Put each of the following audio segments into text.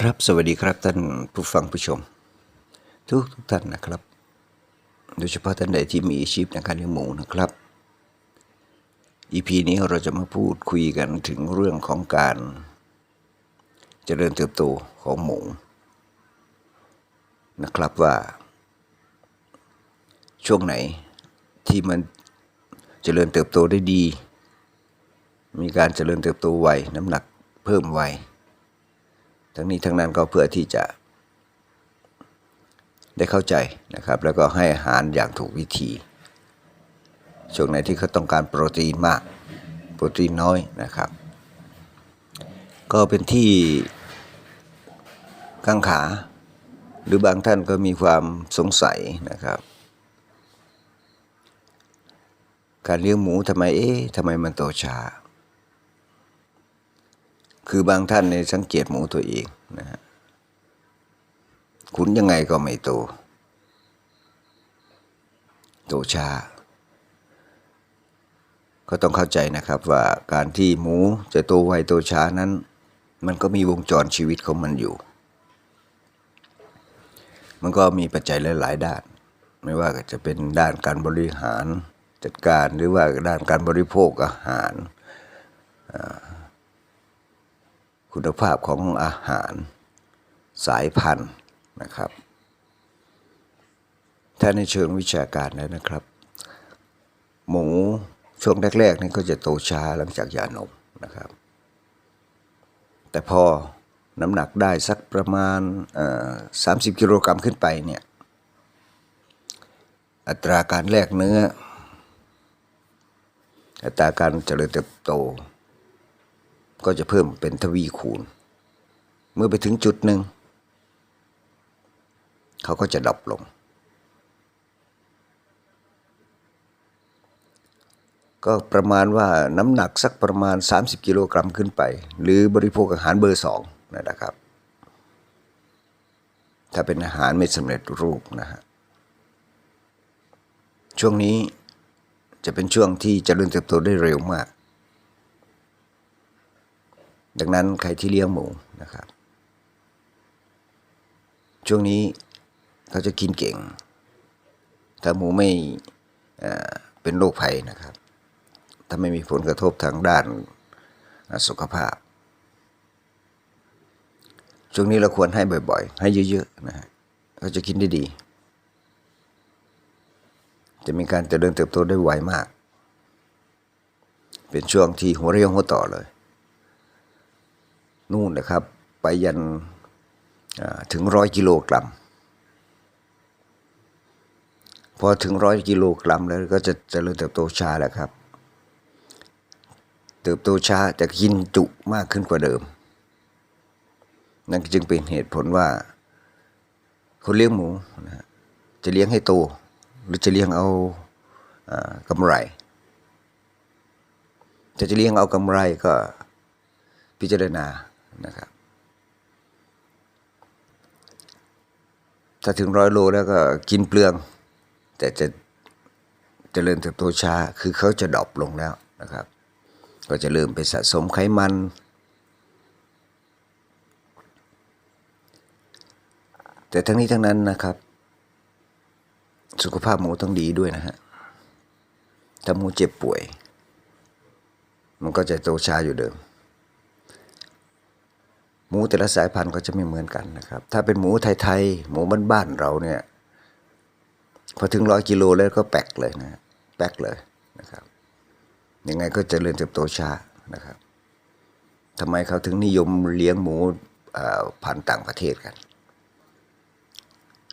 ครับสวัสดีครับท่านผู้ฟังผู้ชม ทุกทุกท่านนะครับ โดยเฉพาะท่านใดที่มีอาชีพในการเลี้ยงหมูนะครับ EP นี้เราจะมาพูดคุยกันถึงเรื่องของการเจริญเติบโตของหมูนะครับว่าช่วงไหนที่มันเจริญเติบโตได้ดี มีการเจริญเติบโตไวน้ำหนักเพิ่มไว ทั้งนี้ทั้งนั้นก็เพื่อที่จะได้เข้าใจนะครับ แล้วก็ให้อาหารอย่างถูกวิธี ช่วงไหนที่เขาต้องการโปรตีนมาก โปรตีนน้อยนะครับ ก็เป็นที่กังขา หรือบางท่านก็มีความสงสัยนะครับ การเลี้ยงหมูทำไมเอ๊ะทำไมมันโตช้า คือบางท่านในสังเกตหมูตัวเองนะฮะขุนยังไงก็ไม่โต โตช้าก็ต้องเข้าใจนะครับว่าการที่หมูจะโตไวโตช้านั้น มันก็มีวงจรชีวิตของมันอยู่ มันก็มีปัจจัยหลายๆด้าน ไม่ว่าจะเป็นด้านการบริหารจัดการหรือว่าด้านการบริโภคอาหาร คุณภาพของอาหาร สายพันธุ์นะครับ ถ้าในเชิงวิชาการแล้วนะครับ หมูช่วงแรกๆนี่ก็จะโตช้าหลังจากยานมนะครับ แต่พอน้ำหนักได้สักประมาณสามสิบกิโลกรัมขึ้นไปเนี่ยอัตราการแลกเนื้อ อัตราการเจริญเติบโต ก็จะเพิ่มเป็นทวีคูณ เมื่อไปถึงจุดหนึ่ง เขาก็จะดรอปลง ก็ประมาณว่าน้ำหนักสักประมาณ 30 กิโลกรัมขึ้นไป หรือบริโภคอาหารเบอร์สองนะครับ ถ้าเป็นอาหารไม่สำเร็จรูปนะฮะช่วงนี้จะเป็นช่วงที่จเจริญเติบโตได้เร็วมาก ดังนั้นใครที่เลี้ยงหมูนะครับ ช่วงนี้เขาจะกินเก่ง ถ้าหมูไม่เป็นโรคภัยนะครับ ถ้าไม่มีผลกระทบทางด้านสุขภาพ ช่วงนี้เราควรให้บ่อยๆ ให้เยอะๆนะฮะเขาจะกินได้ดี จะมีการเจริญเติบโตได้ไวมาก เป็นช่วงที่หัวเรียวหัวต่อเลย นู่นนะครับ ไปยันถึงร้อยกิโลกรัม พอถึงร้อยกิโลกรัมแล้วก็จะจะเจริญเติบโตช้าแล้วครับ เติบโตช้าแต่กินจุมากขึ้นกว่าเดิม นั่นจึงเป็นเหตุผลว่า คนเลี้ยงหมูนะจะเลี้ยงให้โต หรือจะเลี้ยงเอากำไรจะจะเลี้ยงเอากำไรก็พิจารณา นะครับ ถ้าถึงร้อยโลแล้วก็กินเปลือง แต่จะจะเจริญเติบโตช้า คือเขาจะดรอปลงแล้วนะครับ ก็จะเริ่มไปสะสมไขมัน แต่ทั้งนี้ทั้งนั้นนะครับ สุขภาพหมูต้องดีด้วยนะฮะถ้าหมูเจ็บป่วย มันก็จะโตช้าอยู่เดิม มูแต่ละสายพันธุ์ก็จะไม่เหมือนกันนะครับ ถ้าเป็นหมูไทยๆหมูบ้านๆเราเนี่ย พอถึงร้อยกิโลแล้วก็แปกเลยนะแปกเลยนะครับยังไงก็เจริญเติบโตช้านะครับทำไมเขาถึงนิยมเลี้ยงหมูอ่าพันธุ์ต่างประเทศกัน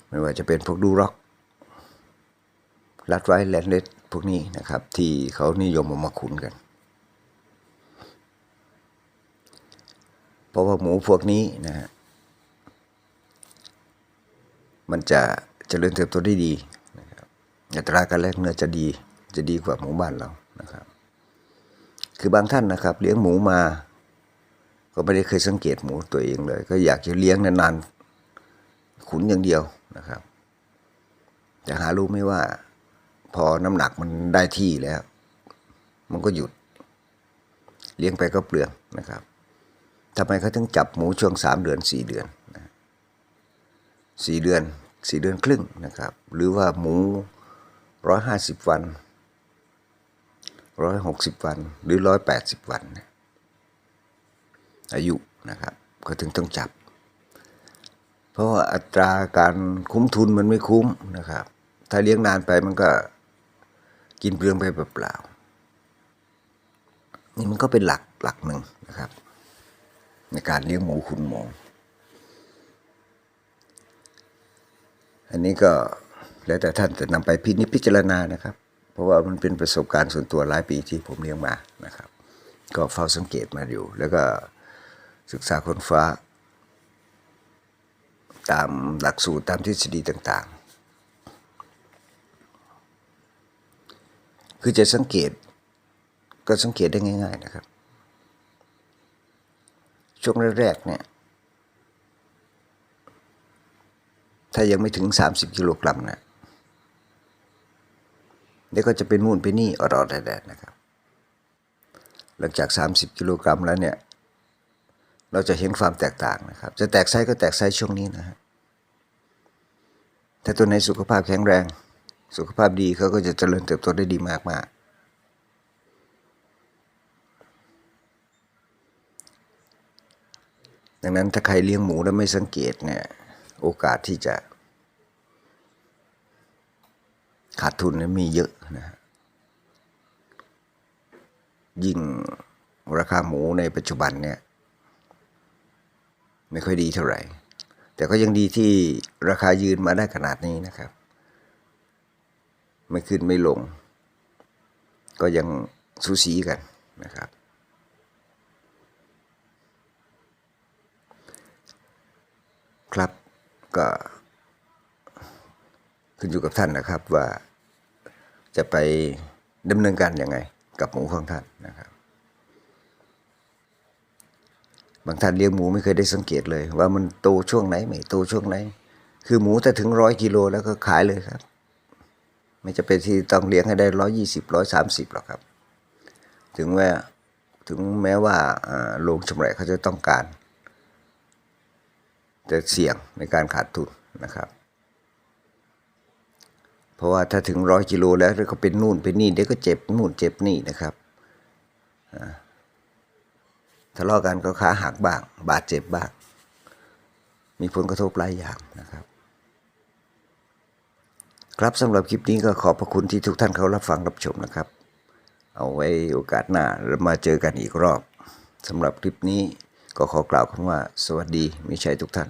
ไม่ว่าจะเป็นพวกดูร็อกลัดไว้แลนเลสพวกนี้นะครับ ที่เขานิยมเอามาขุนกัน เพราะว่าหมูพวกนี้นะฮะมันจะเจริญเติบโตได้ดีนะครับอัตราการแลกเนื้อจะดีจะดีกว่าหมูบ้านเรานะครับ คือบางท่านนะครับ เลี้ยงหมูมา ก็ไม่ได้เคยสังเกตหมูตัวเองเลย ก็อยากจะเลี้ยงนานๆขุนอย่างเดียวนะครับแต่หารู้ไหม่ว่า พอน้ำหนักมันได้ที่แล้ว มันก็หยุด เลี้ยงไปก็เปลืองนะครับ ทำไมเขาถึงจับหมูช่วงสามเดือนสี่เดือนสี่เดือนสี่เดือนครึ่งนะครับ หรือว่าหมูร้อยห้าสิบวันร้อยหกสิบวัน หรือร้อยแปดสิบวัน อายุนะครับก็ถึงต้องจับ เพราะว่าอัตราการคุ้มทุนมันไม่คุ้มนะครับ ถ้าเลี้ยงนานไปมันก็กินเปลืองไปเปล่าๆนี่มันก็เป็นหลักหลักหนึ่งนะครับ ในการเลี้ยงหมูคุณหมูอันนี้ก็แล้วแต่ท่านจะนำไปพินิจพิจารณานะครับ เพราะว่ามันเป็นประสบการณ์ส่วนตัวหลายปีที่ผมเลี้ยงมานะครับ ก็เฝ้าสังเกตมาอยู่ แล้วก็ศึกษาค้นฟ้า ตามหลักสูตรตามทฤษฎีต่างๆ คือจะสังเกตก็สังเกตได้ง่าย ๆนะครับ ช่วงแรกๆเนี่ย ถ้ายังไม่ถึง 30 กิโลกรัมนะเดี๋ยวก็จะเป็นนู่นไปนี่ออดแดดๆนะครับ หลังจาก 30 กิโลกรัมแล้วเนี่ย เราจะเห็นความแตกต่างนะครับ จะแตกไซส์ก็แตกไซส์ช่วงนี้นะฮะถ้าตัวไหนสุขภาพแข็งแรง สุขภาพดีเขาก็จะเจริญเติบโตได้ดีมากมากๆ ดังนั้นถ้าใครเลี้ยงหมูแล้วไม่สังเกตเนี่ยโอกาสที่จะขาดทุนนี่มีเยอะนะฮะยิ่งราคาหมูในปัจจุบันเนี่ยไม่ค่อยดีเท่าไหร่ แต่ก็ยังดีที่ราคายืนมาได้ขนาดนี้นะครับ ไม่ขึ้นไม่ลง ก็ยังสูสีกันนะครับ ครับก็ขึ้นอยู่กับท่านนะครับว่าจะไปดำเนินการยังไง กับหมูของท่านนะครับ บางท่านเลี้ยงหมูไม่เคยได้สังเกตเลย ว่ามันโตช่วงไหนไม่โตช่วงไหน คือหมูถ้าถึงร้อยกิโลแล้วก็ขายเลยครับ ไม่จะเป็นที่ต้องเลี้ยงให้ได้ร้อยยี่สิบร้อยสามสิบหรอกครับ ถึงแม้ถึงแม้ว่าอ่าโรงชำแหละเขาจะต้องการ แต่เสี่ยงในการขาดทุนนะครับ เพราะว่าถ้าถึงร้อยกิโลแล้วก็เป็นนู่นเป็นนี่เดี๋ยวก็เจ็บนู่นเจ็บนี่นะครับทะเลาะกันก็ขาหักบ้าง บาดเจ็บบ้าง มีผลกระทบหลายอย่างนะครับ ครับสำหรับคลิปนี้ก็ขอบพระคุณที่ทุกท่านเขารับฟังรับชมนะครับ เอาไว้โอกาสหน้าเรามาเจอกันอีกรอบสำหรับคลิปนี้ก็ขอกล่าวคำว่า สวัสดีม่ใช่ทุกท่าน